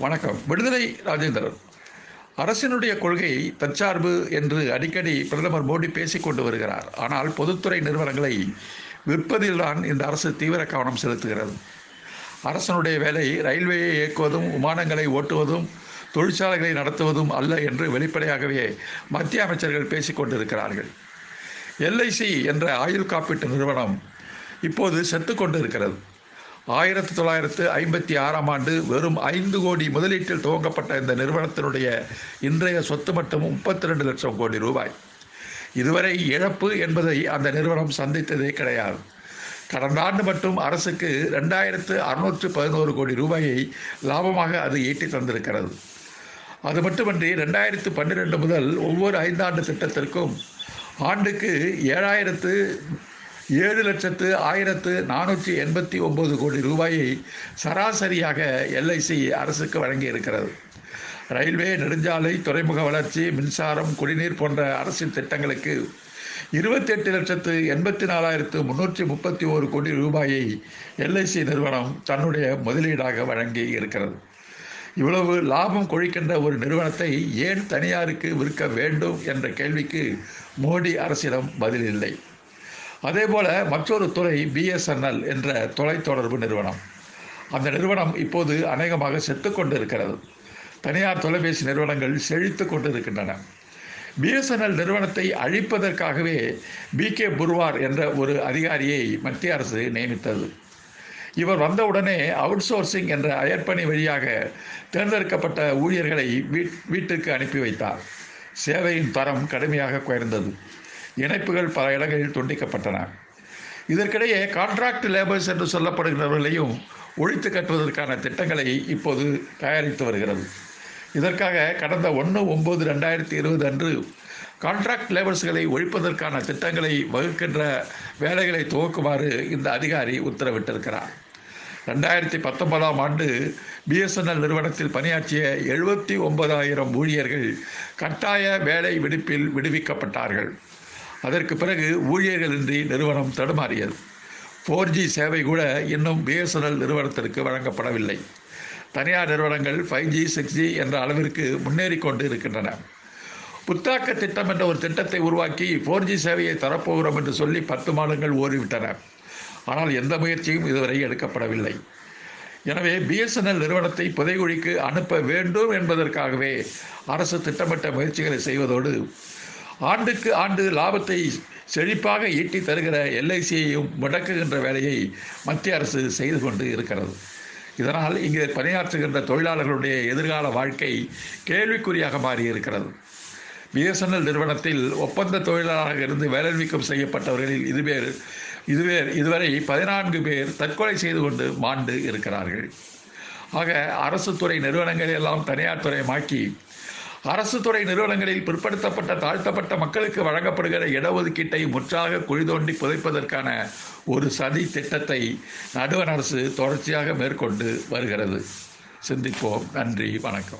வணக்கம். விடுதலை ராஜேந்திரன். அரசினுடைய கொள்கை தற்சார்பு என்று அடிக்கடி பிரதமர் மோடி பேசிக் கொண்டு வருகிறார். ஆனால் பொதுத்துறை நிறுவனங்களை விற்பதில்தான் இந்த அரசு தீவிர கவனம் செலுத்துகிறது. அரசனுடைய வேலை ரயில்வேயை இயக்குவதும் விமானங்களை ஓட்டுவதும் தொழிற்சாலைகளை நடத்துவதும் அல்ல என்று வெளிப்படையாகவே மத்திய அமைச்சர்கள் பேசிக்கொண்டிருக்கிறார்கள் எல்ஐசி என்ற ஆயுள் காப்பீட்டு நிறுவனம் இப்போது செத்து கொண்டு இருக்கிறது ஆயிரத்தி தொள்ளாயிரத்து ஐம்பத்தி ஆறாம் ஆண்டு வெறும் ஐந்து கோடி முதலீட்டில் துவங்கப்பட்ட இந்த நிறுவனத்தினுடைய இன்றைய சொத்து மட்டும் முப்பத்தி ரெண்டு லட்சம் கோடி ரூபாய். இதுவரை இழப்பு என்பதை அந்த நிறுவனம் சந்தித்ததே கிடையாது. கடந்த ஆண்டு மட்டும் அரசுக்கு ரெண்டாயிரத்து அறுநூற்று பதினோரு கோடி ரூபாயை லாபமாக அது ஈட்டி தந்திருக்கிறது. அது மட்டுமன்றி ரெண்டாயிரத்து பன்னிரெண்டு முதல் ஒவ்வொரு ஐந்தாண்டு திட்டத்திற்கும் ஆண்டுக்கு ஏழாயிரத்து ஏழு லட்சத்து ஆயிரத்து நானூற்றி எண்பத்தி ஒம்பது கோடி ரூபாயை சராசரியாக எல்ஐசி அரசுக்கு வழங்கி இருக்கிறது. ரயில்வே நெடுஞ்சாலை துறைமுக வளர்ச்சி மின்சாரம் குடிநீர் போன்ற அரசின் திட்டங்களுக்கு இருபத்தெட்டு லட்சத்து எண்பத்தி நாலாயிரத்து முன்னூற்றி முப்பத்தி ஓரு கோடி ரூபாயை எல்ஐசி நிறுவனம் தன்னுடைய முதலீடாக வழங்கி இருக்கிறது. இவ்வளவு லாபம் கொழிக்கின்ற ஒரு நிறுவனத்தை ஏன் தனியாருக்கு விற்க வேண்டும் என்ற கேள்விக்கு மோடி அரசிடம் பதில் இல்லை. அதே போல் மற்றொரு துறை பிஎஸ்என்எல் என்ற தொலைத்தொடர்பு நிறுவனம். அந்த நிறுவனம் இப்போது அநேகமாக செத்துக்கொண்டு இருக்கிறது தனியார் தொலைபேசி நிறுவனங்கள் செழித்து கொண்டிருக்கின்றன. பிஎஸ்என்எல் நிறுவனத்தை அழிப்பதற்காகவே பி கே புர்வார் என்ற ஒரு அதிகாரியை மத்திய அரசு நியமித்தது. இவர் வந்தவுடனே அவுட் சோர்சிங் என்ற அயற்பணி வழியாக தேர்ந்தெடுக்கப்பட்ட ஊழியர்களை வீட் வீட்டுக்கு அனுப்பி வைத்தார். சேவையின் தரம் கடுமையாக குறைந்தது. இணைப்புகள் பல இடங்களில் துண்டிக்கப்பட்டன. இதற்கிடையே கான்ட்ராக்ட் லேபர்ஸ் என்று சொல்லப்படுகிறவர்களையும் ஒழித்து கட்டுவதற்கான திட்டங்களை இப்போது தயாரித்து வருகிறது. இதற்காக கடந்த ஒன்று ஒம்பது ரெண்டாயிரத்தி இருபது அன்று கான்ட்ராக்ட் லேபர்ஸ்களை ஒழிப்பதற்கான திட்டங்களை வகுக்கின்ற வேலைகளை துவக்குமாறு இந்த அதிகாரி உத்தரவிட்டிருக்கிறார். ரெண்டாயிரத்தி பத்தொன்பதாம் ஆண்டு பிஎஸ்என்எல் நிறுவனத்தில் பணியாற்றிய எழுபத்தி ஒன்பதாயிரம் ஊழியர்கள் கட்டாய வேலை விடுப்பில் விடுவிக்கப்பட்டார்கள். அதற்கு பிறகு ஊழியர்களின்றி நிறுவனம் தடுமாறியது. ஃபோர் ஜி சேவை கூட இன்னும் பிஎஸ்என்எல் நிறுவனத்திற்கு வழங்கப்படவில்லை. தனியார் நிறுவனங்கள் ஃபைவ் ஜி சிக்ஸ் ஜி என்ற அளவிற்கு முன்னேறி கொண்டு இருக்கின்றன புத்தாக்க திட்டம் என்ற ஒரு திட்டத்தை உருவாக்கி ஃபோர் ஜி சேவையை தரப்போகிறோம் என்று சொல்லி பத்து மாதங்கள் ஓடிவிட்டன. ஆனால் எந்த முயற்சியும் இதுவரை எடுக்கப்படவில்லை. எனவே பிஎஸ்என்எல் நிறுவனத்தை புதைகுழிக்கு அனுப்ப வேண்டும் என்பதற்காகவே அரசு திட்டமிட்ட முயற்சிகளை செய்வதோடு ஆண்டுக்கு ஆண்டு லாபத்தை செழிப்பாக ஈட்டி தருகிற எல்ஐசியையும் முடக்குகின்ற வேலையை மத்திய அரசு செய்து கொண்டு இருக்கிறது. இதனால் இங்கே பணியாற்றுகின்ற தொழிலாளர்களுடைய எதிர்கால வாழ்க்கை கேள்விக்குறியாக மாறியிருக்கிறது. பிஎஸ்என்எல் நிறுவனத்தில் ஒப்பந்த தொழிலாளராக இருந்து வேலை நீக்கம் செய்யப்பட்டவர்களில் இதுபேர் இதுவே இதுவரை பதினான்கு பேர் தற்கொலை செய்து கொண்டு மாண்டு இருக்கிறார்கள். ஆக அரசு துறை நிறுவனங்களை எல்லாம் தனியார் துறையமாக்கி அரசு துறை நிறுவனங்களில் பிற்படுத்தப்பட்ட தாழ்த்தப்பட்ட மக்களுக்கு வழங்கப்படுகிற இடஒதுக்கீட்டை முற்றாக குழி தோண்டி புதைப்பதற்கான ஒரு சதி திட்டத்தை நடுவண் அரசு தொடர்ச்சியாக மேற்கொண்டு வருகிறது. சிந்திப்போம். நன்றி. வணக்கம்.